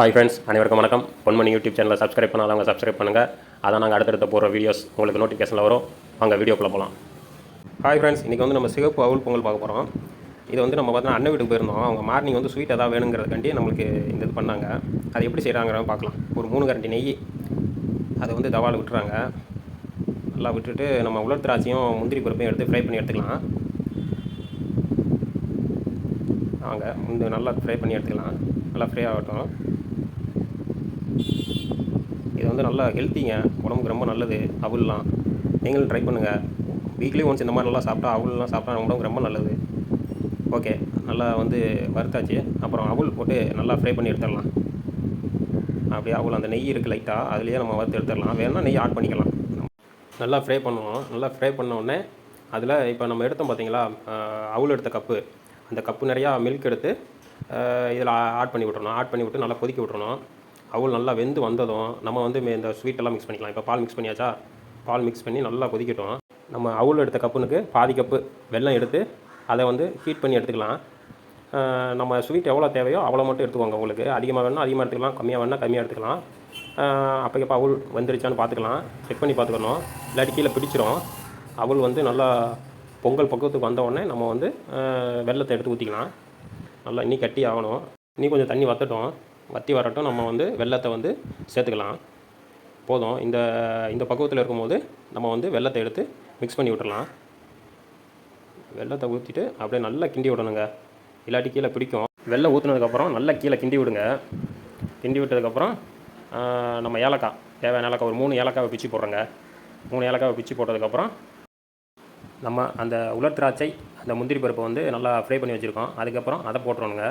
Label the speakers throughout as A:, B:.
A: Hi friends அனைவருக்கும் வணக்கம். Ponmani YouTube சேனலை சப்ஸ்கிரைப் பண்ணாதவங்க சப்ஸ்கிரைப் பண்ணுங்கள் அதான் நாங்கள் அடுத்தடுத்த போகிற வீடியோஸ் உங்களுக்கு நோட்டிஃபிகேஷனில் வரும். அங்கே வீடியோக்குள்ளே போகலாம் ஹாய் ஃப்ரெண்ட்ஸ் இன்றைக்கி வந்து நம்ம சிகப்பு அவுள் பொங்கல் பார்க்க போகிறோம் இது வந்து நம்ம பார்த்தா அண்ணன் வீட்டுக்கு போயிருந்தோம். அவங்க மார்னிங் வந்து ஸ்வீட் எதாவது வேணுங்கிறதுக்காண்டி நம்மளுக்கு இந்த இது பண்ணாங்க. அது எப்படி செய்கிறாங்கிறத பார்க்கலாம். ஒரு மூணு கரண்டி நெய் அதை வந்து தவால் விட்டுறாங்க. நல்லா விட்டுட்டு நம்ம உலர் திராட்சையும் முந்திரி பருப்பையும் எடுத்து ஃப்ரை பண்ணி எடுத்துக்கலாம். வாங்க முந்தி நல்லா ஃப்ரை பண்ணி எடுத்துக்கலாம். நல்லா ஃப்ரை ஆகட்டும். வந்து நல்லா ஹெல்த்திங்க உடம்புக்கு ரொம்ப நல்லது. அவுல்லாம் நீங்களும் ட்ரை பண்ணுங்கள் வீக்லி ஒன்ஸ் இந்த மாதிரி நல்லா சாப்பிட்டா அவுல்லாம் சாப்பிட்டா நம்ம உடம்புக்கு ரொம்ப நல்லது. ஓகே நல்லா வந்து வறுத்தாச்சு. அப்புறம் அவுல் போட்டு நல்லா ஃப்ரை பண்ணி எடுத்துடலாம். அப்படியே அவுல் அந்த நெய் இருக்குது லைட்டாக அதுலேயே நம்ம வறுத்து எடுத்துடலாம். வேணும்னா நெய் ஆட் பண்ணிக்கலாம். நல்லா ஃப்ரை பண்ணணும் நல்லா ஃப்ரை பண்ண உடனே அதில் இப்போ நம்ம எடுத்தோம் பார்த்தீங்களா அஹ், அவுல் எடுத்த கப்பு அந்த கப்பு நிறையா மில்க் எடுத்து இதில் ஆட் பண்ணி விட்றணும் ஆட் பண்ணி விட்டு நல்லா கொதிக்க விட்றணும் அவள் நல்லா வெந்து வந்ததும் நம்ம வந்து இந்த ஸ்வீட்டெல்லாம் மிக்ஸ் பண்ணிக்கலாம். இப்போ பால் மிக்ஸ் பண்ணியாச்சா? பால் மிக்ஸ் பண்ணி நல்லா கொதிக்கட்டும். நம்ம அவுல் எடுத்த கப்புனுக்கு பாதி கப்பு வெல்லம் எடுத்து அதை வந்து ஹீட் பண்ணி எடுத்துக்கலாம். நம்ம ஸ்வீட் எவ்வளோ தேவையோ அவ்வளோ மட்டும் எடுத்துக்கோங்க உங்களுக்கு அதிகமாக வேணால் அதிகமாக எடுத்துக்கலாம் கம்மியாக வேணால் கம்மியாக எடுத்துக்கலாம். அப்போக்கப்போ அவுள் வந்துருச்சான்னு பார்த்துக்கலாம் செக் பண்ணி பார்த்துக்கணும் இல்லாட்டி கீழே பிடிச்சிரும். அவுள் வந்து நல்லா பொங்கல் பக்குவத்துக்கு வந்த உடனே நம்ம வந்து வெள்ளத்தை வெல்லத்தை எடுத்து ஊற்றிக்கலாம் நல்லா இன்னி கட்டி ஆகணும். இன்னி கொஞ்சம் தண்ணி வத்தட்டும். வத்தி வரட்டும் நம்ம வந்து வெல்லத்தை வந்து சேர்த்துக்கலாம். போதும். இந்த இந்த பக்குவத்தில் இருக்கும்போது நம்ம வந்து வெல்லத்தை எடுத்து மிக்ஸ் பண்ணி விட்டுடலாம் வெள்ளத்தை ஊற்றிட்டு அப்படியே நல்லா கிண்டி விடணுங்க. இல்லாட்டி கீழே பிடிக்கும். வெள்ளை ஊற்றுனதுக்கப்புறம் நல்லா கீழே கிண்டி விடுங்க. கிண்டி விட்டதுக்கப்புறம் நம்ம ஏலக்காய். தேவையான ஏலக்காய் ஒரு மூணு ஏலக்காவை பிச்சு போடுறோங்க. மூணு ஏலக்காவை பிச்சு போட்டதுக்கப்புறம் நம்ம அந்த உலர் திராட்சை அந்த முந்திரி பருப்பை வந்து நல்லா ஃப்ரை பண்ணி வச்சுருக்கோம். அதுக்கப்புறம் அதை போட்டுருணுங்க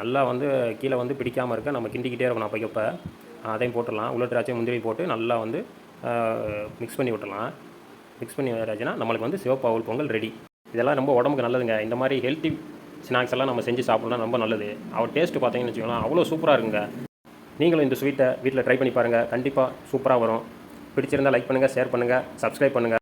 A: நல்லா வந்து கீழே வந்து பிடிக்காமல் இருக்க நம்ம கிண்டிக்கிட்டே இருக்கணும். அப்போக்கப்போ அதையும் போட்டுடலாம். உள்ள திராட்சையும் முந்திரி போட்டு நல்லா வந்து மிக்ஸ் பண்ணி விட்டுடலாம். மிக்ஸ் பண்ணி வராச்சுன்னா நம்மளுக்கு வந்து சிவப்பு பொங்கல் ரெடி இதெல்லாம் ரொம்ப உடம்புக்கு நல்லதுங்க. இந்த மாதிரி ஹெல்த்தி ஸ்நாக்ஸ் எல்லாம் நம்ம செஞ்சு சாப்பிட்லாம் ரொம்ப நல்லது. அவர் டேஸ்ட்டு பார்த்தீங்கன்னு வச்சுக்கோங்களேன் அவ்வளோ சூப்பராக இருக்குங்க. நீங்களும் இந்த ஸ்வீட்டை வீட்டில் ட்ரை பண்ணி பாருங்கள் கண்டிப்பாக சூப்பராக வரும். பிடிச்சிருந்தா லைக் பண்ணுங்கள் ஷேர் பண்ணுங்கள் சப்ஸ்கிரைப் பண்ணுங்கள்